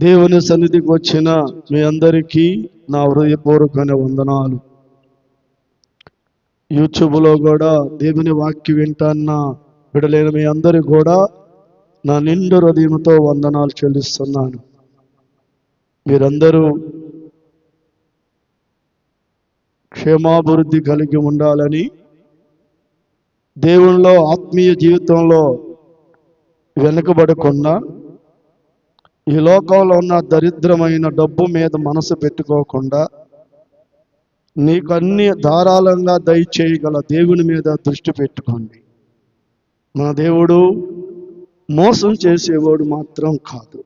దేవుని సన్నిధికి వచ్చిన మీ అందరికీ నా హృదయపూర్వకమైన వందనాలు. యూట్యూబ్లో కూడా దేవుని వాక్య వింటాన్న విడలేని మీ అందరికి కూడా నా నిండు హృదయంతో వందనాలు చెల్లిస్తున్నాను. మీరందరూ క్షేమాభివృద్ధి కలిగి ఉండాలని దేవునిలో ఆత్మీయ జీవితంలో వెనుకబడకుండా ఈ లోకంలో ఉన్న దరిద్రమైన డబ్బు మీద మనసు పెట్టుకోకుండా నీకు అన్ని ధారాళంగా దయచేయగల దేవుని మీద దృష్టి పెట్టుకోండి. మన దేవుడు మోసం చేసేవాడు మాత్రం కాదు.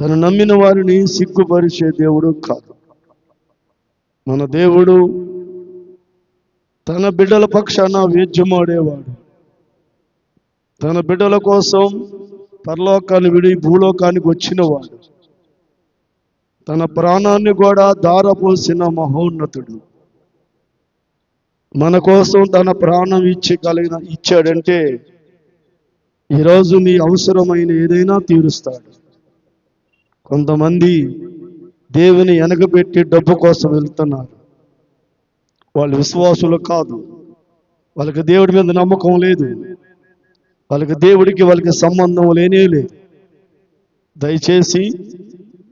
తను నమ్మిన వారిని సిగ్గుపరిచే దేవుడు కాదు. మన దేవుడు తన బిడ్డల పక్షాన వేద్యమాడేవాడు. తన బిడ్డల కోసం పరలోకాన్ని విడి భూలోకానికి వచ్చినవాడు. తన ప్రాణాన్ని కూడా దారపోసిన మహోన్నతుడు. మన కోసం తన ప్రాణం ఇచ్చి కలిగిన ఇచ్చాడంటే ఈరోజు నీ అవసరమైన ఏదైనా తీరుస్తాడు. కొంతమంది దేవుని వెనకబెట్టి డబ్బు కోసం వెళ్తున్నారు. వాళ్ళు విశ్వాసులు కాదు. వాళ్ళకి దేవుడి మీద నమ్మకం లేదు. వాళ్ళకి దేవుడికి వాళ్ళకి సంబంధం లేనే లేదు. దయచేసి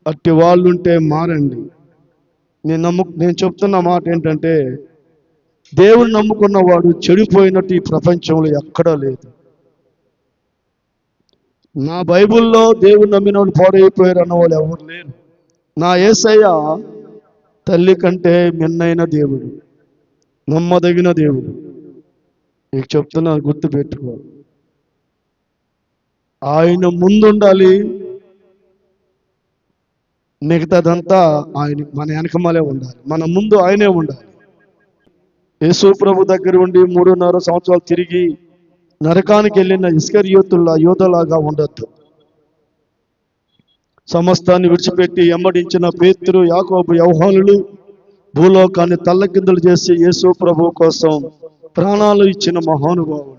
అట్టి వాళ్ళుంటే మారండి. నేను నమ్ము నేను చెప్తున్న మాట ఏంటంటే దేవుడు నమ్ముకున్నవాడు చెడిపోయినట్టు ఈ ప్రపంచంలో ఎక్కడా లేదు. నా బైబిల్లో దేవుడు నమ్మిన వాళ్ళు పాడైపోయారు అన్న వాళ్ళు ఎవరు లేరు. నా ఏసయ్య తల్లి కంటే మిన్నైన దేవుడు నమ్మదగిన దేవుడు. నీకు చెప్తున్నా గుర్తు పెట్టుకోవాలి ఆయన ముందుండాలి. మిగతాదంతా ఆయన మన వెనకమాలే ఉండాలి. మన ముందు ఆయనే ఉండాలి. యేసు ప్రభు దగ్గర ఉండి మూడున్నర సంవత్సరాలు తిరిగి నరకానికి వెళ్ళిన ఇస్కర్ యోతుల్లా యోధలాగా ఉండొద్దు. సమస్తాన్ని విడిచిపెట్టి ఎమ్మడించిన పేతురు యాకోబు యౌహానులు భూలోకాన్ని తల్లకిందులు చేసి యేసు ప్రభు కోసం ప్రాణాలు ఇచ్చిన మహానుభావులు.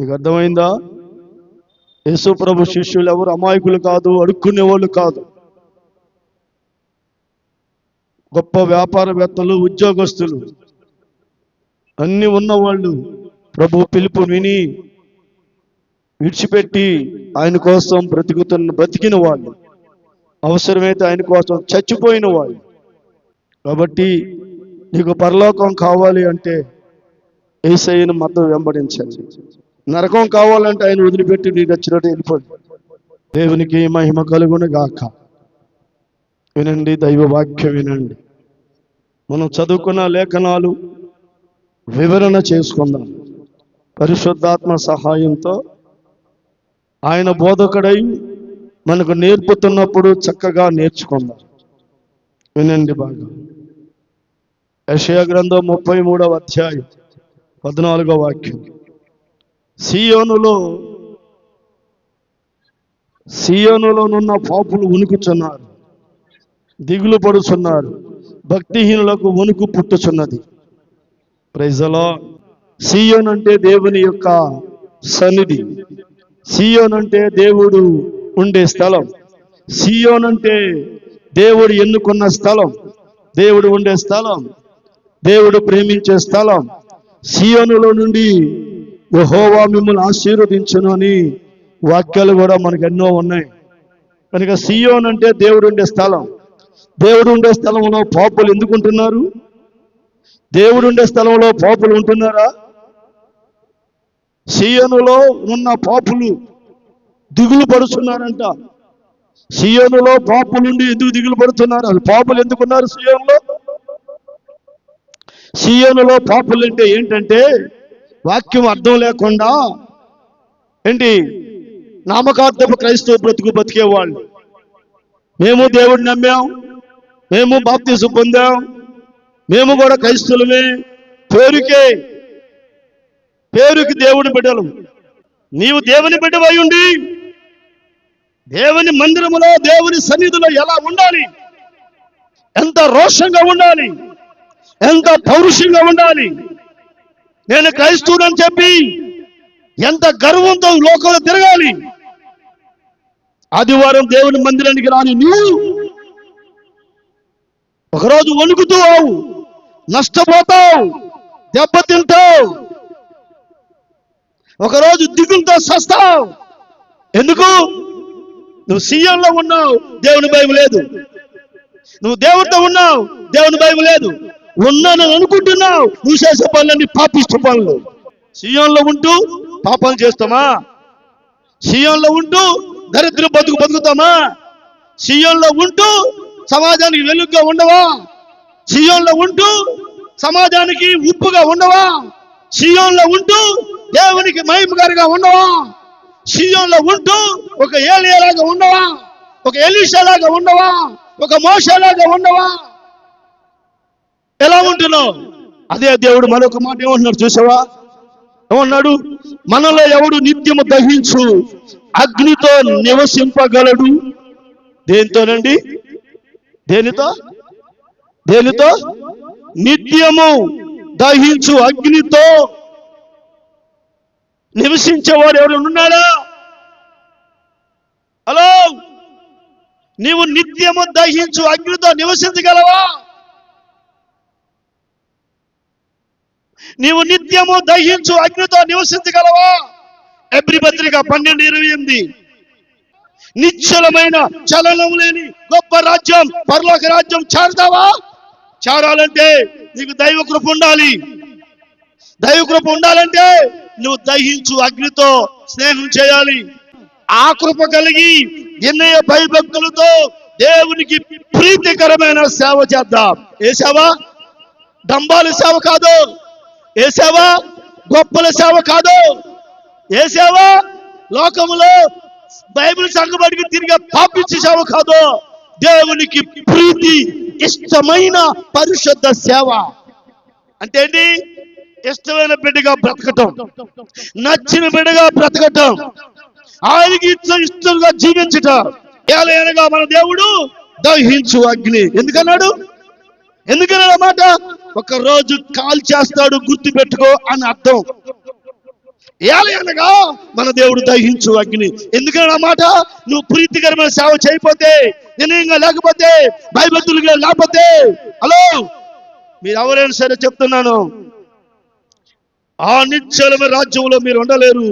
మీకు అర్థమైందా? యేసు ప్రభు శిష్యులు ఎవరు? అమాయకులు కాదు అడుక్కునే వాళ్ళు కాదు. గొప్ప వ్యాపారవేత్తలు ఉద్యోగస్తులు. అన్ని ఉన్నవాళ్ళు ప్రభు పిలుపు విని విడిచిపెట్టి ఆయన కోసం బ్రతుకుతున్న బ్రతికిన వాళ్ళు. అవసరమైతే ఆయన కోసం చచ్చిపోయిన వాళ్ళు. కాబట్టి నీకు పరలోకం కావాలి అంటే ఏసైన మతం వెంబడించాలి నరకం కావాలంటే ఆయన వదిలిపెట్టి నీ నచ్చినట్టు వెళ్ళిపోండి. దేవునికి మహిమ కలుగును గాక. వినండి దైవ వాక్యం వినండి. మనం చదువుకున్న లేఖనాలు వివరణ చేసుకుందాం. పరిశుద్ధాత్మ సహాయంతో ఆయన బోధకుడై మనకు నేర్పుతున్నప్పుడు చక్కగా నేర్చుకుందాం. వినండి బాగా. యషయా గ్రంథం ముప్పై మూడవ అధ్యాయం పద్నాలుగో వాక్యం. సియోనులో సియోనులోనున్న పాపులు ఉనుకుచున్నారు దిగులు పడుచున్నారు భక్తిహీనులకు వణుకు పుట్టుచున్నది. ప్రజలో సియోన్ అంటే దేవుని యొక్క సన్నిధి. సియోన్ అంటే దేవుడు ఉండే స్థలం. సియోన్ అంటే దేవుడు ఎన్నుకున్న స్థలం. దేవుడు ఉండే స్థలం. దేవుడు ప్రేమించే స్థలం. సియోనులో నుండి యహోవా మిమ్మల్ని ఆశీర్వదించను అని వాక్యాలు కూడా మనకు ఎన్నో ఉన్నాయి. కనుక సియోన్ అంటే దేవుడు ఉండే స్థలం. దేవుడు ఉండే స్థలంలో పాపులు ఎందుకు ఉంటున్నారు? దేవుడు ఉండే స్థలంలో పాపులు ఉంటున్నారా? సియోనులో ఉన్న పాపులు దిగులు పడుతున్నారంట సియోనులో పాపులుండి ఎందుకు దిగులు పడుతున్నారు? అసలు పాపులు ఎందుకున్నారు సియోనులో? సియోనులో పాపులు అంటే ఏంటంటే వాక్యం అర్థం లేకుండా ఏంటి? నామకార్థపు క్రైస్తవ బ్రతుకు బతికేవాళ్ళు మేము దేవుడిని నమ్మాం. మేము భక్తి పొందాం. మేము కూడా క్రైస్తులమే పేరుకే. పేరుకి దేవుని బిడ్డలు. నీవు దేవుని బిడ్డవై ఉండి దేవుని మందిరములో దేవుని సన్నిధిలో ఎలా ఉండాలి? ఎంత రోషంగా ఉండాలి? ఎంత పౌరుషంగా ఉండాలి? నేను క్రైస్తవుడని చెప్పి ఎంత గర్వంతో లోకంలో తిరగాలి. ఆదివారం దేవుని మందిరానికి రాని నువ్వు ఒకరోజు వణుకుతావు నష్టపోతావు దెబ్బతింటావు. ఒకరోజు దిగులతో సస్తావు. ఎందుకు? నువ్వు సీఎంలో ఉన్నావు దేవుని భయం లేదు. నువ్వు దేవుడితో ఉన్నావు దేవుని భయం లేదు. ఉన్నానని అనుకుంటున్నావు. నువ్వు చేసే పనులన్నీ పాపిష్ట పనులు. సీఎంలో ఉంటూ పాపాలు చేస్తామా? సీఎంలో ఉంటూ దరిద్ర బతుకు బతుకుతామా? సీఎంలో ఉంటూ సమాజానికి వెలుగుగా ఉండవా? సీఎంలో ఉంటూ సమాజానికి ఉప్పుగా ఉండవా? సీఎంలో ఉంటూ దేవునికి మహిమగారిగా ఉండవా? సీఎంలో ఉంటూ ఒక ఏలియలాగా ఉండవా? ఒక ఎలీషాలాగా ఉండవా? ఒక మోసలాగా ఉండవా? ఎలా ఉంటున్నావు? అదే దేవుడు మరొక మాట ఏమంటున్నాడు చూసావా? ఏమన్నాడు మనలో ఎవడు నిత్యము దహించు అగ్నితో నివసింపగలడు. దేనితోనండి? దేనితో? దేనితో? నిత్యము దహించు అగ్నితో నివసించేవాడు ఎవరు ఉన్నాడా? హలో? నీవు నిత్యము దహించు అగ్నితో నివసించగలవా? నీవు నిత్యము దహించు అగ్నితో నివసించగలవా? ఎబ్రి పత్రిక పన్నెండు ఇరవై ఎనిమిది. నిశ్చలమైన చలనం లేని గొప్ప రాజ్యం పరలోక రాజ్యం చేరతావా? చేరాలంటే నీకు దైవ కృప ఉండాలి. దైవ కృప ఉండాలంటే నువ్వు దహించు అగ్నితో స్నేహం చేయాలి. ఆ కృప కలిగి ఎన్నయ భయభక్తులతో దేవునికి ప్రీతికరమైన సేవ చేద్దాం. ఏ సేవ డంబాల సేవ కాదు. ఏ సేవ? గొప్పల సేవ కాదు. ఏ సేవ? లోకములో బైబిల్ సంగబడికి తిరిగే పాపించే సేవ కాదు. దేవునికి ప్రీతి ఇష్టమైన పరిశుద్ధ సేవ. అంటే ఏంటి? ఇష్టమైన బిడ్డగా బ్రతకటం. నచ్చిన బిడ్డగా బ్రతకటం. ఆయనకి ఇష్టంగా జీవించటం. ఏలైనగా మన దేవుడు దహించు అగ్ని. ఎందుకన్నాడు? ఎందుకన్నాడు మాట? ఒక రోజు కాల్ చేస్తాడు గుర్తు పెట్టుకో అని అర్థం. ఏలయనగా మన దేవుడు దహించు అగ్ని. ఎందుకని మాట? నువ్వు ప్రీతికరమైన సేవ చేయకపోతే నిర్ణయంగా లేకపోతే భయభక్తులుగా లేకపోతే హలో? మీరు ఎవరైనా సరే చెప్తున్నాను. ఆ నిశ్చలమైన రాజ్యంలో మీరు ఉండలేరు.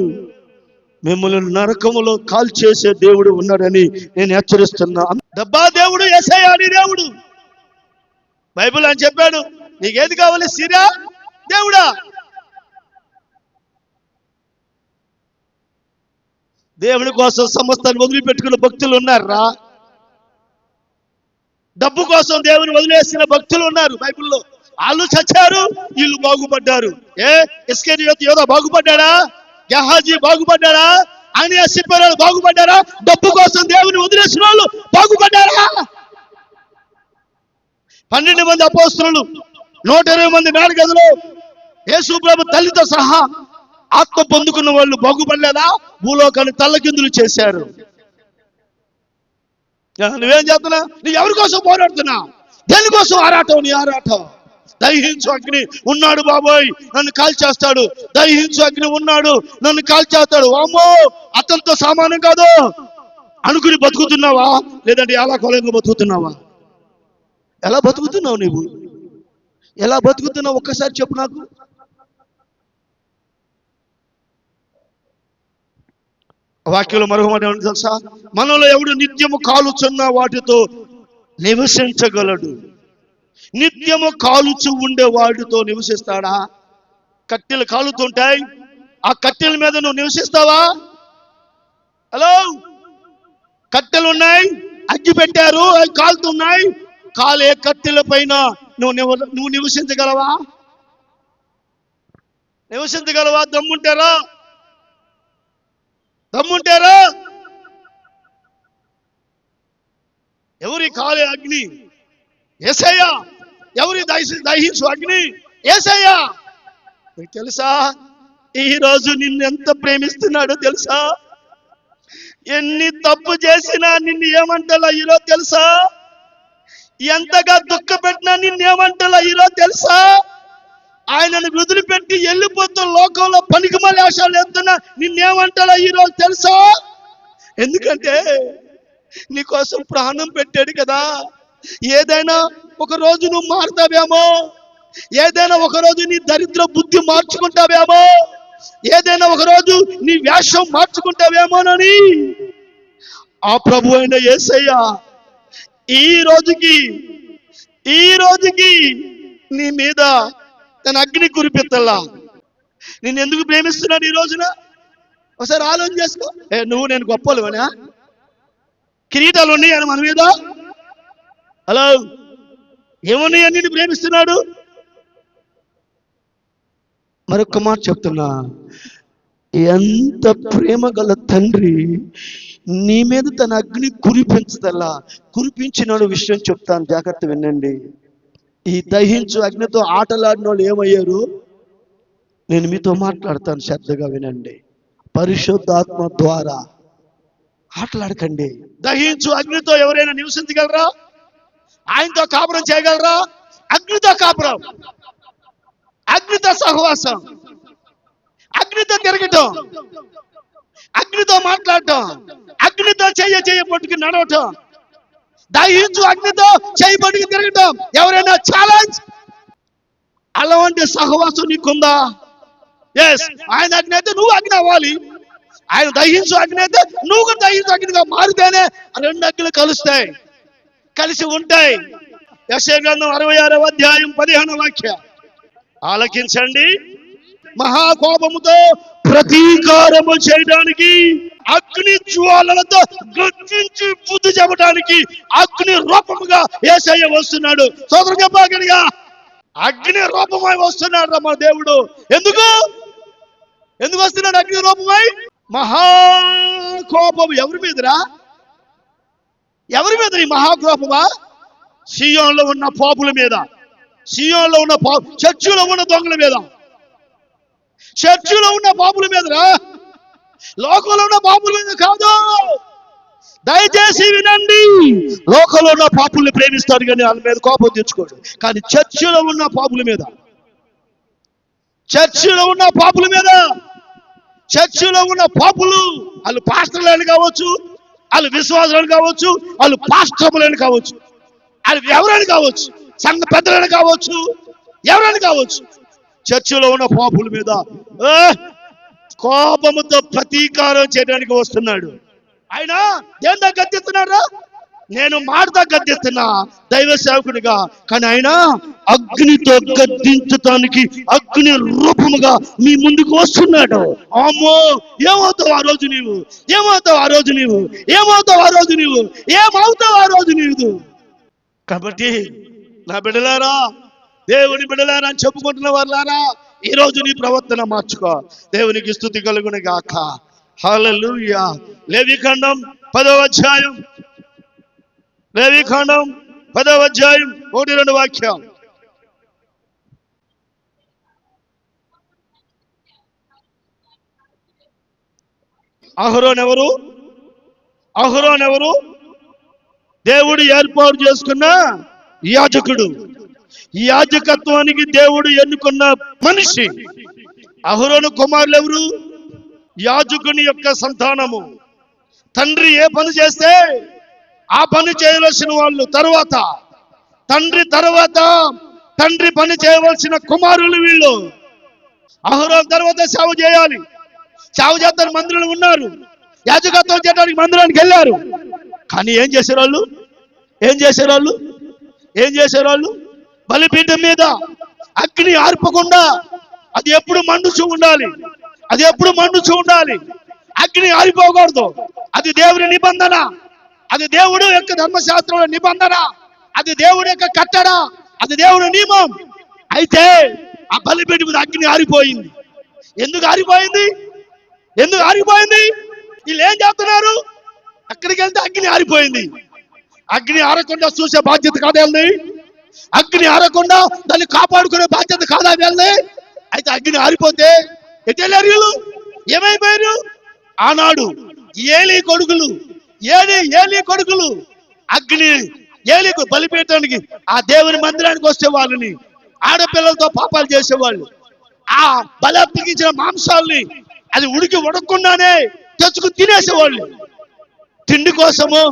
మిమ్మల్ని నరకములో కాల్ చేసే దేవుడు ఉన్నాడని నేను హెచ్చరిస్తున్నా. డబ్బా దేవుడు ఎస్ఐ అని దేవుడు. బైబిల్ అని చెప్పాడు. నీకేది కావాలి? సిరా దేవుడా? దేవుడి కోసం సమస్తాన్ని వదిలిపెట్టుకున్న భక్తులు ఉన్నారా? డబ్బు కోసం దేవుని వదిలేసిన భక్తులు ఉన్నారు బైబిల్లో. వాళ్ళు చచ్చారు వీళ్ళు బాగుపడ్డారు. ఏ? ఇస్కేరియత్ యోధ బాగుపడ్డాడా? గహాజీ బాగుపడ్డాడా? అని చెప్పారు బాగుపడ్డారా? డబ్బు కోసం దేవుని వదిలేసిన వాళ్ళు బాగుపడ్డారా? పన్నెండు మంది అపోస్తులు నూట ఇరవై మంది మేడగదిలో యేసు ప్రభు తల్లితో సహా ఆత్మ పొందుకున్న వాళ్ళు బాగుపడలేదా? భూలోకాన్ని తల్లకిందులు చేశారు. నువ్వేం చేస్తున్నా? నువ్వు ఎవరి కోసం పోరాడుతున్నా? దేనికోసం ఆరాటం? నీ ఆరాటం. దహించు అగ్ని ఉన్నాడు బాబోయ్ నన్ను కాల్చేస్తాడు. దహించు అగ్ని ఉన్నాడు నన్ను కాల్చేస్తాడు. అమ్మో అతనితో సామానం కాదు. అనుకుని బతుకుతున్నావా? లేదంటే ఎలా కొలంగా బతుకుతున్నావా? ఎలా బతుకుతున్నావు నీవు? ఎలా బతుకుతున్నావు? ఒక్కసారి చెప్పు నాకు. వాక్యంలో మరొక మాట ఏమంటే తెలుసా? మనలో ఎవడు నిత్యము కాలుచున్న వాటితో నివసించగలడు. నిత్యము కాలుచు ఉండే వాటితో నివసిస్తాడా? కట్టెలు కాలుతుంటాయి. ఆ కట్టెల మీద నువ్వు నివసిస్తావా? హలో కట్టెలు ఉన్నాయి. అగ్గి పెట్టారు అవి కాలుతున్నాయి. కాలే కట్టెల పైన నువ్వు నువ్వు నివసించగలవా? నివసించగలవా? దమ్ముంటారా దమ్ముంటారా ఎవరి కాలే అగ్ని? ఏసయ్యా! ఎవరి దహి దహించు అగ్ని? ఏసయ్యా! మీకు తెలుసా? ఈ రోజు నిన్ను ఎంత ప్రేమిస్తున్నాడో తెలుసా? ఎన్ని తప్పు చేసినా నిన్ను ఏమంటలా ఈరో తెలుసా? ఎంతగా దుఃఖ పెట్టినా నిన్నేమంటలా ఈరోజు తెలుసా? ఆయనను వదిలిపెట్టి వెళ్ళిపోతూ లోకంలో పనికి వేషాలు ఎత్తున్నా నిన్నేమంటారా ఈరోజు తెలుసా? ఎందుకంటే నీకోసం ప్రాణం పెట్టాడు కదా. ఏదైనా ఒక రోజు నువ్వు మారుతావేమో? ఏదైనా ఒక రోజు నీ దరిద్ర బుద్ధి మార్చుకుంటావేమో? ఏదైనా ఒక రోజు నీ వేషం మార్చుకుంటావేమోనని? ఆ ప్రభు అయిన యేసయ్య ఈ రోజుకి ఈ రోజుకి నీ మీద తన అగ్ని కురిపిత్తల్లా నేను ఎందుకు ప్రేమిస్తున్నాడు ఈ రోజున? ఒకసారి ఆలోచన చేసుకో. ఏ నువ్వు నేను గొప్పలువనా కిరీటాలు ఉన్నాయని మన మీద హలో ఏమున్నాయని నేను ప్రేమిస్తున్నాడు? మరొక మాట చెప్తున్నా. ఎంత ప్రేమ గల తండ్రి నీ మీద తన అగ్ని కురిపించదల్లా. కురిపించిన విషయం చెప్తాను జాగ్రత్త వినండి. ఈ దహించు అగ్నితో ఆటలాడిన వాళ్ళు ఏమయ్యారు? నేను మీతో మాట్లాడతాను శ్రద్ధగా వినండి. పరిశుద్ధాత్మ ద్వారా ఆటలాడకండి. దహించు అగ్నితో ఎవరైనా నివసించగలరా? ఆయనతో కాపురం చేయగలరా? అగ్నితో కాపురం. అగ్నితో సహవాసం. అగ్నితో తిరగటం. అగ్నితో మాట్లాడటం. అగ్నితో చెయ్య చెయ్య పట్టుకుని నడవటం. దహించు అగ్నితో చెయ్యి పట్టుకుని తిరగటం. ఎవరైనా ఛాలెంజ్ అలాంటి సహవాసం నీకుందా? ఎస్ ఆయన అగ్ని అయితే నువ్వు అగ్ని అవ్వాలి. ఆయన దహించు అగ్ని అయితే నువ్వు కూడా దహించు అగ్నిగా మారితేనే రెండు అగ్నులు కలుస్తాయి. కలిసి ఉంటాయి. యశయ గ్రంథం అరవై ఆరవ అధ్యాయం పదిహేను వాక్య. ఆలకించండి. మహాకోపముతో ప్రతీకారము చేయడానికి అగ్ని జ్వాలలతో గర్జించి బుద్ధి చెప్పడానికి అగ్ని రూపముగా ఏసయ్య వస్తున్నాడు. సోదరు చెప్పగలిగా అగ్ని రూపమై వస్తున్నాడు రా మన దేవుడు. ఎందుకు? ఎందుకు వస్తున్నాడు అగ్ని రూపమై? మహాకోపం ఎవరి మీదరా? ఎవరి మీద ఈ మహాకోపమా? సియోన్లో ఉన్న పాపుల మీద సియోన్లో ఉన్న పాపు చర్చిలో ఉన్న దొంగల మీద. చర్చిలో ఉన్న పాపుల మీదరా? లోకంలో ఉన్న పాపుల మీద కాదు. దయచేసి వినండి. లోకంలో ఉన్న పాపుల్ని ప్రేమిస్తారు కానీ వాళ్ళ మీద కోపం తెచ్చుకోడు. కానీ చర్చిలో ఉన్న పాపుల మీద. చర్చిలో ఉన్న పాపుల మీద. చర్చిలో ఉన్న పాపులు వాళ్ళు పాస్టర్లని కావచ్చు వాళ్ళు విశ్వాసులను కావచ్చు వాళ్ళు పాస్టర్లను కావచ్చు. వాళ్ళు ఎవరైనా కావచ్చు? సంఘ పెద్దలను కావచ్చు ఎవరైనా కావచ్చు? చర్చిలో ఉన్న పాపుల మీద కోపముతో ప్రతీకారం చేయడానికి వస్తున్నాడు. ఆయన దేంతో గద్దెస్తున్నారా నేను మాటతో గద్దెస్తున్నా దైవ సేవకుడిగా కానీ ఆయన అగ్నితో గద్దించటానికి అగ్ని రూపముగా మీ ముందుకు వస్తున్నాడు. అమ్మో ఏమవుతావు ఆ రోజు నీవు? ఏమవుతావు ఆ రోజు నీవు? ఏమవుతావు ఆ రోజు నీవు? ఏమవుతావు ఆ రోజు నీవు? కాబట్టి నా బిడ్డలారా దేవుని బిడలారా అని చెప్పుకుంటున్న వాళ్ళారా ఈ రోజు నీ ప్రవర్తన మార్చుకో. దేవునికి స్థుతి కలుగుని గాక. హల్లెలూయా లేవిఖండం పదవ అధ్యాయం. లేవిఖండం పదవ అధ్యాయం ఒకటి రెండు వాక్యం అహరోన్ ఎవరు? అహరోన్ ఎవరు? దేవుడు ఏర్పాటు చేసుకున్న యాజకుడు. యాజకత్వానికి దేవుడు ఎన్నుకున్న మనిషి. అహరోను కుమారులు ఎవరు? యాజకుని యొక్క సంతానము. తండ్రి ఏ పని చేస్తే ఆ పని చేయవలసిన వాళ్ళు తరువాత. తండ్రి తర్వాత తండ్రి పని చేయవలసిన కుమారులు వీళ్ళు. అహరోన్ తర్వాత సేవ చేయాలి. సేవ చేస్తారు మందిరంలో ఉన్నారు. యాజకత్వం చేయడానికి మందిరానికి వెళ్ళారు. కానీ ఏం చేసేవాళ్ళు? ఏం చేసేవాళ్ళు? ఏం చేసేవాళ్ళు? బలిపీఠం మీద అగ్ని ఆర్పకుండా అది ఎప్పుడు మండుచూ ఉండాలి? అది ఎప్పుడు మండుచూ ఉండాలి? అగ్ని ఆరిపోకూడదు. అది దేవుని నిబంధన. అది దేవుడు యొక్క ధర్మశాస్త్రంలో నిబంధన. అది దేవుడి యొక్క కట్టడ. అది దేవుని నియమం. అయితే ఆ బలిపీఠం మీద అగ్ని ఆరిపోయింది. ఎందుకు ఆరిపోయింది? ఎందుకు ఆరిపోయింది? వీళ్ళు ఏం చేస్తున్నారు? అక్కడికి వెళ్తే అగ్ని ఆరిపోయింది. అగ్ని ఆరకుండా చూసే బాధ్యత కాదా అగ్ని ఆరకుండా దాన్ని కాపాడుకునే బాధ్యత కాదా వెళ్ళి అయితే అగ్ని ఆరిపోతే ఎటు వీళ్ళు ఏమైపోయారు? ఆనాడు ఏలి కొడుకులు ఏలి ఏలి కొడుకులు అగ్ని ఏలి బలిపీయటానికి ఆ దేవుని మందిరానికి వస్తే వాళ్ళని ఆడపిల్లలతో పాపాలు చేసేవాళ్ళు. ఆ బలి అప్పగించిన మాంసాల్ని అది ఉడికి ఉడకకుండానే తెచ్చుకుని తినేసేవాళ్ళు. తిండి కోసము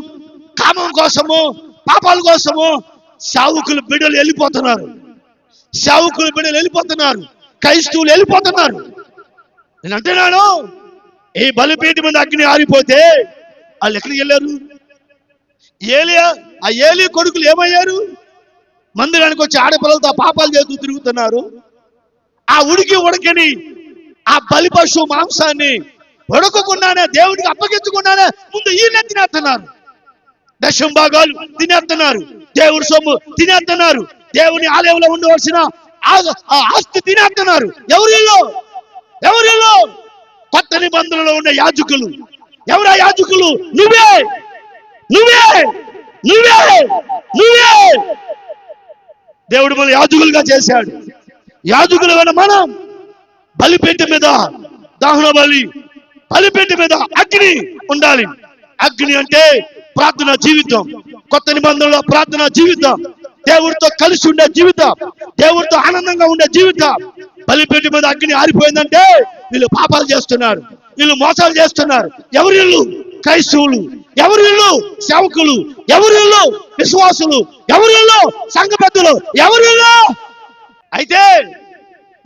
కామం కోసము పాపాల కోసము సావుకుల బిడ్డలు వెళ్ళిపోతున్నారు. సావుకుల బిడ్డలు వెళ్ళిపోతున్నారు. క్రైస్తవులు వెళ్ళిపోతున్నారు. నేను అంటున్నాను ఈ బలిపీఠం మీద అగ్ని ఆరిపోతే వాళ్ళు ఎక్కడికి వెళ్ళారు? ఏలియా ఆ ఏలి కొడుకులు ఏమయ్యారు? మందిరానికి వచ్చి ఆడపిల్లలతో పాపాలు చేస్తూ తిరుగుతున్నారు. ఆ ఉడికి ఉడకని ఆ బలి పశువు మాంసాన్ని ఉడకకుండానే దేవుడికి అప్పగించకుండానే ముందు ఈయన నెత్తినేస్తున్నారు దశం భాగాలు తినేస్తున్నారు. దేవుడి సొమ్ము తినేస్తున్నారు. దేవుని ఆలయంలో ఉండవలసిన ఆ- ఆస్తి తినేస్తున్నారు. ఎవరిలో ఎవరిలో కొత్త నిబంధనలో ఉన్న యాజకులు. ఎవరా యాజకులు? నువ్వే! నువ్వే! నువ్వే! నువ్వే! దేవుడు మన యాజకులుగా చేశాడు. యాజకులమైన మనం బలిపేట మీద దహన బలి బలిపేట మీద అగ్ని ఉండాలి. అగ్ని అంటే ప్రార్థన జీవితం. కొత్త నిబంధనలో ప్రార్థన జీవితం. దేవుడితో కలిసి ఉండే జీవితం. దేవుడితో ఆనందంగా ఉండే జీవితం. బలిపేట మీద అగ్ని ఆరిపోయిందంటే వీళ్ళు పాపాలు చేస్తున్నారు. వీళ్ళు మోసాలు చేస్తున్నారు. ఎవరు వీళ్ళు? క్రైస్తవులు. ఎవరు వీళ్ళు? సేవకులు. ఎవరు వీళ్ళు? విశ్వాసులు. ఎవరు వీళ్ళు? సంఘ పెద్దలు. ఎవరు వీళ్ళు? అయితే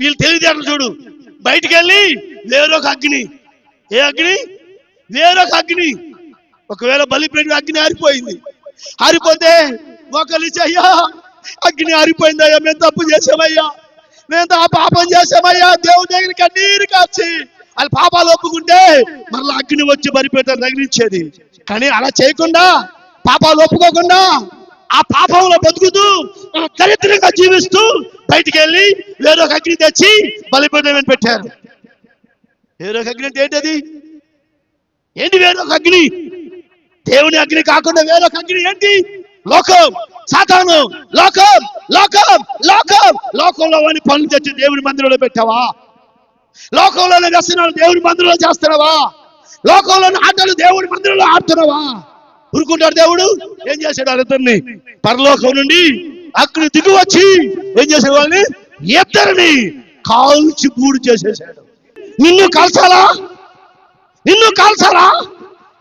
వీళ్ళు తెలివితేటలు చూడు. బయటికి వెళ్ళి వేరొక అగ్ని. ఏ అగ్ని? వేరొక అగ్ని. ఒకవేళ బలిపేట అగ్ని ఆరిపోయింది. ఆరిపోతే ఒకరి అయ్యా అగ్ని ఆరిపోయిందయ్యా మేము తప్పు చేసామయ్యా మేము ఆ పాపం చేసామయ్యా దేవుడి దగ్గర కన్నీరు కాచి. వాళ్ళు పాపాలు ఒప్పుకుంటే మరలా అగ్ని వచ్చి బలిపేట తగిలించేది. కానీ అలా చేయకుండా పాపాలు ఒప్పుకోకుండా ఆ పాపంలో బతుకుతూ దరిద్రంగా జీవిస్తూ బయటికి వెళ్ళి వేరొక అగ్ని తెచ్చి బలిపీఠం పెట్టారు. వేరొక అగ్ని అంటే ఏంటది? ఏంటి వేరొక అగ్ని? దేవుని అగ్ని కాకుండా వేరొక అగ్ని ఏంటి? లోకం. సాతాను. లోకం. లోకం. లోకం. లోకంలో వాని పనులు తెచ్చి దేవుని మందిరంలో పెట్టావా? లోకంలోని వ్యసనాలు దేవుని మందిరంలో చేస్తున్నావా? లోకంలోని ఆటలు దేవుని మందిరంలో ఆడుతున్నావా? ఊరుకుంటాడు దేవుడు. ఏం చేశాడు వాళ్ళిద్దరిని పరలోకం నుండి అగ్ని దిగి వచ్చి ఏం చేశాడు వాళ్ళని? ఇద్దరిని కాల్చి బూడి చేసేసాడు నిన్ను కాల్చాలా? నిన్ను కాల్చాలా?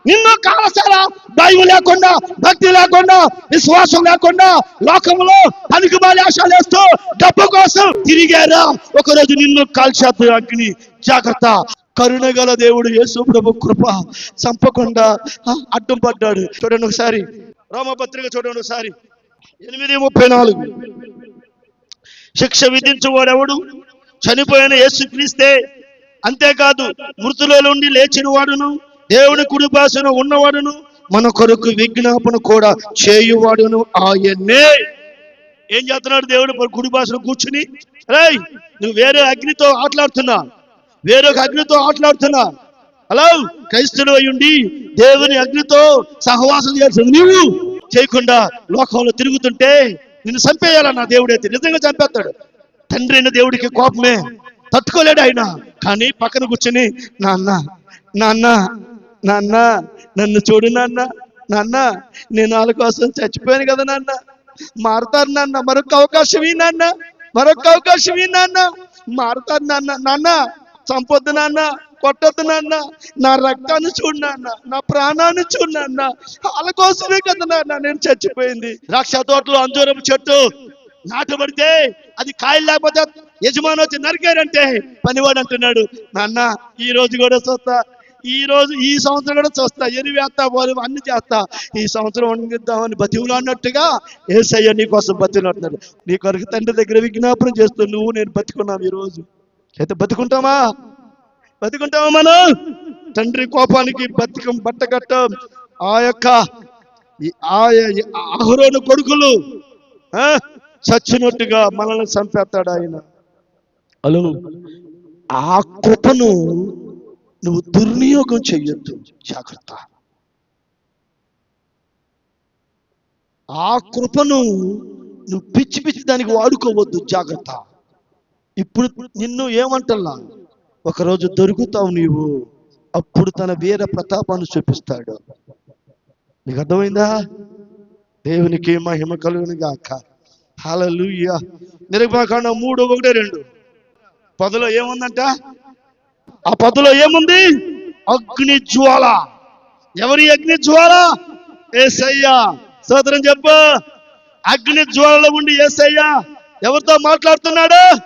నిన్ను కాల్చాలా భయం లేకుండా భక్తి లేకుండా విశ్వాసం లేకుండా లోకంలో పనికిమాలి ఆశలు వేస్తూ డబ్బు కోసం తిరిగారా? ఒకరోజు నిన్ను కాల్చేద్దు అగ్ని. జాగ్రత్త. కరుణగల దేవుడు యేసు ప్రభు కృప చంపకుండా అడ్డం పడ్డాడు. చూడండి ఒకసారి. రోమపత్రిక చూడండి ఒకసారి. ఎనిమిది ముప్పై నాలుగు. శిక్ష విధించువాడెవడు? చనిపోయిన యేసు క్రీస్తే అంతేకాదు మృతుల నుండి లేచిన వాడును. దేవుని కుడిపాసన ఉన్నవాడును మన కొరకు విజ్ఞాపన కూడా చేయువాడును ఆయనే. ఏం చేస్తున్నాడు దేవుడు? కుడిపాసన కూర్చుని రేయ్ నువ్వు వేరే అగ్నితో ఆటలాడుతున్నా వేరొక అగ్నితో ఆటలాడుతున్నా. హలో క్రైస్తుడు అయ్యుండి దేవుని అగ్నితో సహవాసం చేయాల్సింది నీవు చేయకుండా లోకంలో తిరుగుతుంటే నిన్ను చంపేయాలన్న దేవుడైతే? నిజంగా చంపేస్తాడు. తండ్రి అయిన దేవుడికి కోపమే. తట్టుకోలేడు ఆయన. కానీ పక్కన కూర్చొని నాన్న నాన్న నాన్న నన్ను చూడు నాన్న. నాన్న నేను వాళ్ళ కోసం చచ్చిపోయాను కదా నాన్న. మారుతారు నాన్న మరొక అవకాశం ఈ నాన్న. మరొక అవకాశం ఈ నాన్న. మారుతారు నాన్న. నాన్న చంపొద్దు నాన్న కొట్టొద్దు నాన్న. నా రక్తాన్ని చూడు నాన్న. నా ప్రాణాన్ని చూడు నాన్న. వాళ్ళ కోసమే కదా నాన్న నేను చచ్చిపోయింది. ద్రాక్ష తోటలో అంజూరపు చెట్టు నాటబడితే అది కాయలు లేకపోతే యజమాని వచ్చి నరికారంటే పనివాడు అంటున్నాడు. నాన్న ఈ రోజు కూడా చూస్తా. ఈ రోజు ఈ సంవత్సరం కూడా చూస్తా. ఎరివేస్తా పోలి అన్ని చేస్తా. ఈ సంవత్సరం వండిద్దామని బతివులు అన్నట్టుగా ఏసయ్య నీ కోసం బతివులు అంటున్నాడు. నీ కొరకు తండ్రి దగ్గర విజ్ఞాపనం చేస్తూ నువ్వు నేను బతికున్నాం ఈ రోజు అయితే బతుకుంటామా? బతుకుంటామా మనం? తండ్రి కోపానికి బతికం బట్టగట్టం ఆ యొక్క ఆహురోను కొడుకులు ఆ, చచ్చినట్టుగా మనల్ని చంపేస్తాడు ఆయన. హలో ఆ కృపను నువ్వు దుర్వినియోగం చెయ్యొద్దు జాగ్రత్త. ఆ కృపను నువ్వు పిచ్చి పిచ్చి దానికి వాడుకోవద్దు. జాగ్రత్త. ఇప్పుడు నిన్ను ఏమంటల్లా? ఒకరోజు దొరుకుతావు నీవు. అప్పుడు తన వీర ప్రతాపాన్ని చూపిస్తాడు. నీకు అర్థమైందా? దేవునికి మహిమ కలుగును గాక. హల్లెలూయా. నిర్గమకాండం మూడు ఒకటి రెండు. పదలో ఏముందంట? ఆ పదులో ఏముంది? అగ్ని జ్వాల. ఎవరి అగ్ని జ్వాల? ఏసయ్యా. సోదరం చెప్పు. అగ్ని జ్వాలలో ఉండి ఏసయ్యా ఎవరితో మాట్లాడుతున్నాడు?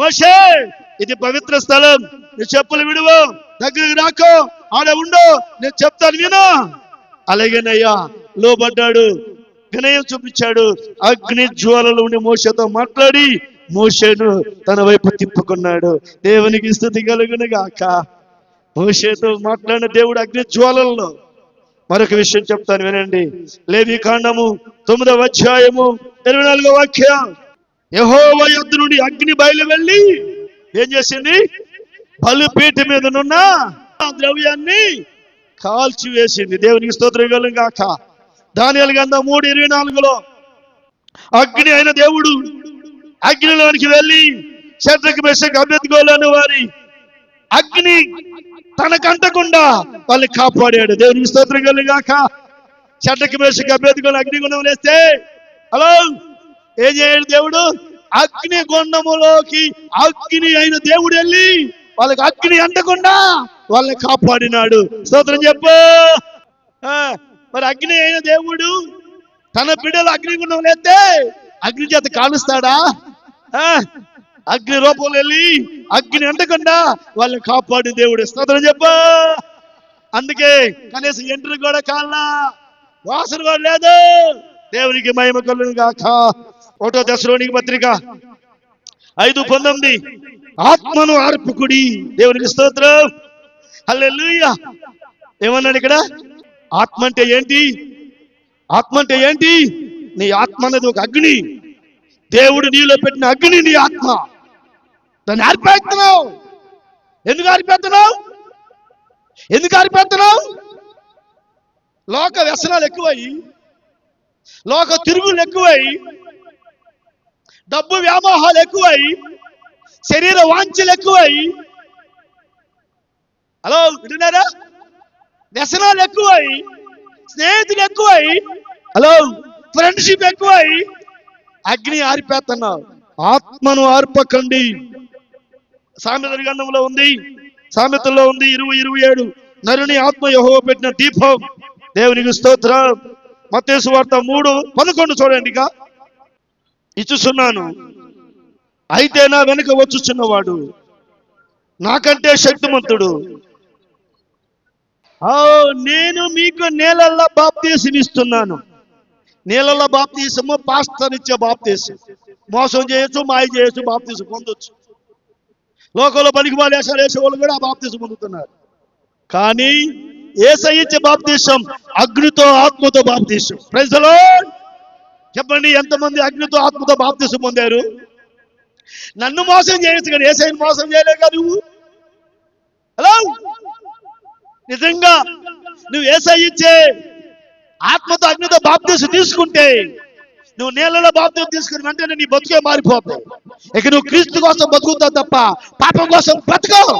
మోషే. ఇది పవిత్ర స్థలం. నీ చెప్పులు విడువు. దగ్గరికి రాకో. ఆడ ఉండు. నేను చెప్తాను విను. అలాగేనయ్యా లోబడ్డాడు. వినయం చూపించాడు. అగ్ని జ్వాలలో ఉండి మోషతో మాట్లాడి మోషేను తన వైపు తిప్పుకున్నాడు. దేవునికి స్థుతి కలుగును గాక. మోషేతో మాట్లాడిన దేవుడు అగ్ని జ్వాలల్లో మరొక విషయం చెప్తాను వినండి. లేవి కాండము తొమ్మిదవ అధ్యాయము ఇరవై నాలుగో వాక్యం. యహోవ యుద్ధ నుండి అగ్ని బయలు వెళ్ళి ఏం చేసింది? బలిపీఠ మీద నున్న ద్రవ్యాన్ని కాల్చి వేసింది దేవునికి స్తోత్రం కాక గాక. దానియాల గంధం మూడు ఇరవై నాలుగులో అగ్ని అయిన దేవుడు అగ్నిలోనికి వెళ్ళి శత్రుకి మెసకు అభ్యర్థిగోలను వారి అగ్ని తనకంటకుండా వాళ్ళని కాపాడాడు. దేవునికి స్తోత్రం కలిగాక. చెడ్డకి మేషకి అభ్యర్థిగోలు అగ్నిగుండం లేస్తే హలో ఏం చేయడు దేవుడు? అగ్ని గుండములోకి అగ్ని అయిన దేవుడు వెళ్ళి వాళ్ళకి అగ్ని అంటకుండా వాళ్ళని కాపాడినాడు. స్తోత్రం చెప్పు. ఆ, మరి అగ్ని అయిన దేవుడు తన బిడ్డలు అగ్నిగుండం లేస్తే అగ్ని చేత కాలుస్తాడా? అగ్ని రూపంలో వెళ్ళి అగ్ని అంటకుండా వాళ్ళని కాపాడు దేవుడు స్తోత్రం చెప్ప. అందుకే కనీసం ఎంట్రీ కూడా కాల్లా వాసన కూడా లేదు. దేవునికి మహిమ కలుగు గాక. ఒకటో దశలోనికి పత్రిక ఐదు పంతొమ్మిది. ఆత్మను అర్పుకుడి దేవునికి స్తోత్రం. హల్లెలూయా. ఏమన్నాడు ఇక్కడ? ఆత్మ అంటే ఏంటి? ఆత్మ అంటే ఏంటి? నీ ఆత్మ అనేది ఒక అగ్ని. దేవుడు నీలో పెట్టిన అగ్ని నీ ఆత్మ. దాన్ని ఆరిపేస్తున్నావు. ఎందుకు ఆరిపేస్తున్నావు? ఎందుకు ఆరిపేస్తున్నావు? లోక వ్యసనాలు ఎక్కువై లోక తిరుగులు ఎక్కువై డబ్బు వ్యామోహాలు ఎక్కువై శరీర వాంఛలు ఎక్కువై. హలో వింటున్నారా? వ్యసనాలు ఎక్కువై స్నేహితులు ఎక్కువై హలో ఫ్రెండ్షిప్ ఎక్కువై అగ్ని ఆరిపేస్తున్నావు ఆత్మను ఆర్పకండి. సామెతల గంధంలో ఉంది. సామెతల్లో ఉంది ఇరవై ఇరవై ఏడు. నరుని ఆత్మ యహో పెట్టిన దీపం. దేవునికి స్తోత్రం. మత్తేసు వార్త మూడు పదకొండు చూడండి ఇక. ఇచ్చుచున్నాను. అయితే నా వెనుక వచ్చుచున్నవాడు. నాకంటే శక్తిమంతుడు. ఆ నేను మీకు నేలల్లో బాప్తీసం నీళ్ళలో బాప్తీసము పాస్తనిచ్చే బాప్తీసం. మోసం చేయొచ్చు మాయ చేయొచ్చు బాప్తీసం పొందొచ్చు. లోకంలో పనికి వాళ్ళు వేసాలు వేసే వాళ్ళు కూడా ఆ బాప్తీసం పొందుతున్నారు. కానీ ఏసయించే ఇచ్చే బాప్తీసం అగ్నితో ఆత్మతో బాప్తీసం. ప్రజలో చెప్పండి ఎంతమంది అగ్నితో ఆత్మతో బాప్తీసం పొందారు? నన్ను మోసం చేయొచ్చు కానీ ఏసైని మోసం చేయలేక నువ్వు? హలో నిజంగా నువ్వు ఏసై ఇచ్చే ఆత్మతో అగ్నితో బాప్తీసు తీసుకుంటే నువ్వు నీళ్ళలో బాప్తీసు తీసుకుని వెంటనే నీ బతుకే మారిపోతావు. ఇక నువ్వు క్రీస్తు కోసం బతుకుతావు తప్ప పాపం కోసం బతుకవు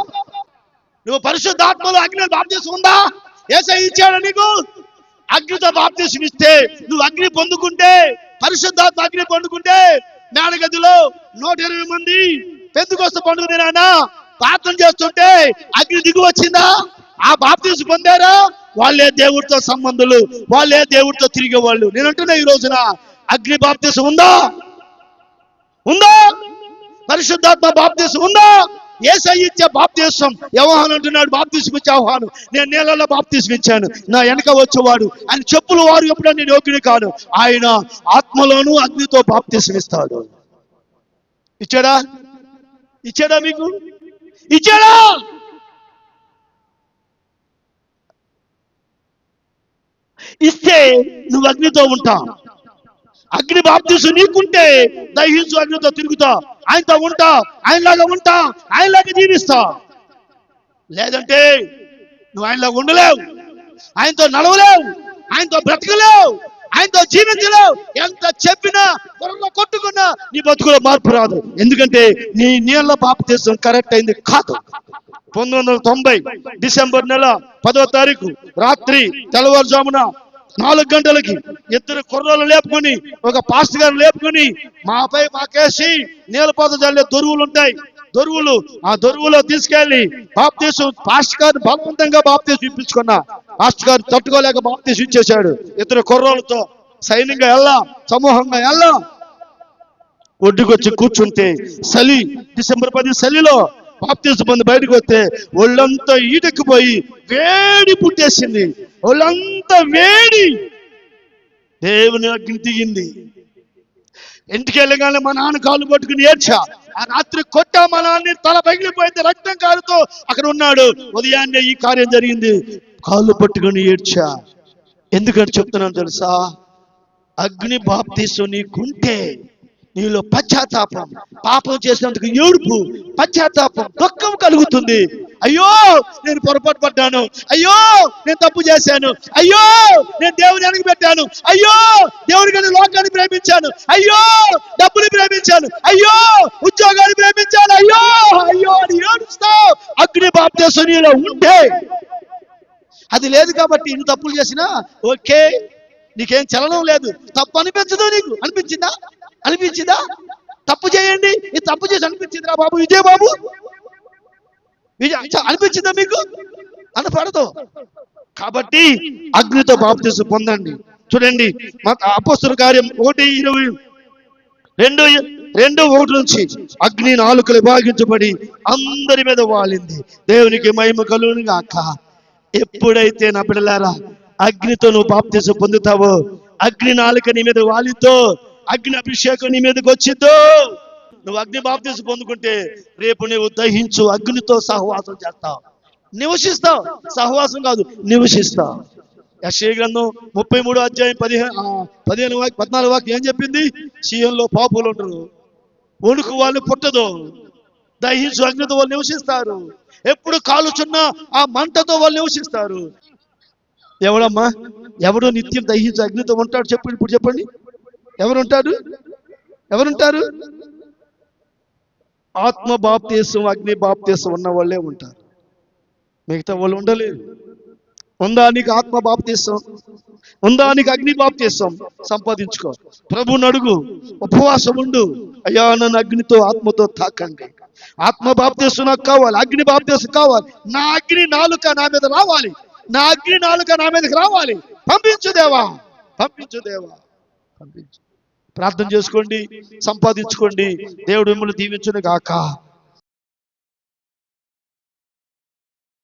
నువ్వు పరిశుద్ధాత్మలో అగ్ని బాప్తీసు ఉందా? ఏసై ఇచ్చాడు నీకు? అగ్నితో బాప్తీసం ఇస్తే నువ్వు అగ్ని పొందుకుంటే పరిశుద్ధాత్మ అగ్ని పొందుకుంటే మేడగదిలో నూట ఇరవై మంది పెందుకొస్త పండుగ దినానా ప్రార్థన చేస్తుంటే అగ్ని దిగు వచ్చిందా ఆ బాప్తీసు పొందారా? వాళ్ళే దేవుడితో సంబంధులు వాళ్ళే దేవుడితో తిరిగే వాళ్ళు నేను అంటున్నా ఈ రోజున అగ్ని బాప్తీసం ఉందా? ఉందా? పరిశుద్ధాత్మ బాప్తీసం ఉందా? ఏసై ఇచ్చే బాప్తీసం యవహాన్ అంటున్నాడు బాప్తీసం ఇచ్చే ఆహ్వానం. నేను నీళ్ళలో బాప్తీసం ఇచ్చాను నా వెనక వచ్చేవాడు ఆయన చెప్పులు వారు ఎప్పుడో నేను యోగ్యుని కాను. ఆయన ఆత్మలోను అగ్నితో బాప్తీసం ఇస్తాడు ఇచ్చాడా? ఇచ్చాడా మీకు? ఇచ్చాడా? ఇస్తే నువ్వు అగ్నితో ఉంటావు అగ్ని బాప్తీసు నీకుంటే దహించు అగ్నితో తిరుగుతా. ఆయనతో ఉంటా ఆయనలాగా ఉంటా ఆయనలాగా జీవిస్తా. లేదంటే నువ్వు ఆయనలాగా ఉండలేవు. ఆయనతో నడవలేవు. ఆయనతో బ్రతకలేవు. ఆయనతో జీవించలేవు. ఎంత చెప్పినా త్వరలో కొట్టుకున్నా నీ బతుకులో మార్పు రాదు. ఎందుకంటే నీ నీళ్ళ బాప్తీసం కరెక్ట్ అయింది కాదు. పంతొమ్మిది వందల తొంభై డిసెంబర్ నెల పదో తారీఖు రాత్రి తెల్లవారుజామున నాలుగు గంటలకి ఇద్దరు కుర్రలు లేపుకొని ఒక పాస్టర్ గారు లేపుకొని మాపై మాకేసి నీలపోత జల్లే దొరువులు ఉంటాయి. దొరువులు ఆ దొరువులో తీసుకెళ్ళి బాప్తీసు పాస్టర్ గారు బలవంతంగా బాప్తీసు ఇప్పించుకున్నా. పాస్టర్ గారు తట్టుకోలేక బాప్తీసు ఇచ్చేశాడు. ఇద్దరు కుర్రోళ్ళతో సైన్యంగా వెళ్ళాం సమూహంగా వెళ్ళాం. ఒడ్డుకొచ్చి కూర్చుంటే చలి డిసెంబర్ పది చలిలో బాప్తిజం పొంది బయటకు వస్తే ఒళ్ళంతా ఈడెక్కిపోయి వేడి పుట్టేసింది. ఒళ్ళంతా వేడి. దేవుని అగ్ని దిగింది ఇంటికి వెళ్ళగానే మా నాన్న కాళ్ళు పట్టుకుని ఏడ్చా. ఆ రాత్రి కొట్టా మా నాన్న తల పగిలిపోయింది రక్తం కారుతో అక్కడ ఉన్నాడు. ఉదయాన్నే ఈ కార్యం జరిగింది. కాళ్ళు పట్టుకుని ఏడ్చా. ఎందుకంటే చెప్తున్నాను తెలుసా? అగ్ని బాప్తీసు నీకుంటే నీలో పశ్చాత్తాపం. పాపం చేసినందుకు ఏడుపు పశ్చాత్తాపం దుఃఖం కలుగుతుంది. అయ్యో నేను పొరపాటు పడ్డాను. అయ్యో నేను తప్పు చేశాను. అయ్యో నేను దేవుని వెనక పెట్టాను. అయ్యో దేవుని కానీ లోకాన్ని ప్రేమించాను. అయ్యో డబ్బుని ప్రేమించాను. అయ్యో ఉద్యోగాన్ని ప్రేమించాను. అయ్యో అయ్యో అని ఏడుస్తావు అగ్ని బాప్తీసు నీలో ఉంటే అది లేదు కాబట్టి ఇన్ని తప్పులు చేసినా ఓకే నీకేం చలనం లేదు. తప్పు అనిపించదు నీకు? అనిపించిందా? అనిపించిందా? తప్పు చేయండి. ఇది తప్పు చేసి అనిపించిందిరా బాబు. విజయ్ బాబు. విజయ్ అనిపించిందా మీకు? అనపడదు కాబట్టి అగ్నితో బాప్తీసు పొందండి. చూడండి అపస్తుల కార్యం ఒకటి ఇరవై రెండు రెండు ఒకటి నుంచి అగ్ని నాలుకలు విభాగించబడి అందరి మీద వాలింది. దేవునికి మహిమ కలుగును గాక. ఎప్పుడైతే నా పిల్లలారా అగ్నితో నువ్వు బాప్తీసు పొందుతావో అగ్ని నాలుక నీ మీద వాలిద్దో అగ్ని అభిషేకం నీ మీదకి వచ్చిద్దో నువ్వు అగ్ని బాప్తీసు పొందుకుంటే రేపు నువ్వు దహించు అగ్నితో సహవాసం చేస్తావు. నివసిస్తావు. సహవాసం కాదు నివసిస్తావు. యశ్య గ్రంథం ముప్పై మూడు అధ్యాయం పదిహేను పదిహేను వాక్ పద్నాలుగు వాక్యం ఏం చెప్పింది? సీఎంలో పాపులు ఉంటారు వణుకు వాళ్ళు పుట్టదు. దహించు అగ్నితో వాళ్ళు నివసిస్తారు. ఎప్పుడు కాలుచున్న ఆ మంటతో వాళ్ళు నివసిస్తారు. ఎవడమ్మా? ఎవడు నిత్యం దహించు అగ్నితో ఉంటాడు? చెప్పండి ఇప్పుడు చెప్పండి. ఎవరుంటారు? ఎవరుంటారు? ఆత్మ బాప్తీసం అగ్ని బాప్తీసం ఉన్న వాళ్ళే ఉంటారు. మిగతా వాళ్ళు ఉండలేరు. ఉందా నీకు ఆత్మ బాప్తీసం? ఉందా నీకు అగ్ని బాప్తీసం? సంపాదించుకో. ప్రభుని అడుగు. ఉపవాసం ఉండు. అయ్యా నన్ను అగ్నితో ఆత్మతో తాకండి. ఆత్మ బాప్తీసం నాకు కావాలి. అగ్ని బాప్తీసం కావాలి. నా అగ్ని నాలుక నా మీద రావాలి. నా అగ్ని నాలుక నా మీదకి రావాలి. పంపించు దేవా. పంపించు దేవా. పంపించు. ప్రార్థన చేసుకోండి సంపాదించుకోండి. దేవుడు మిమ్మల్ని దీవించును గాక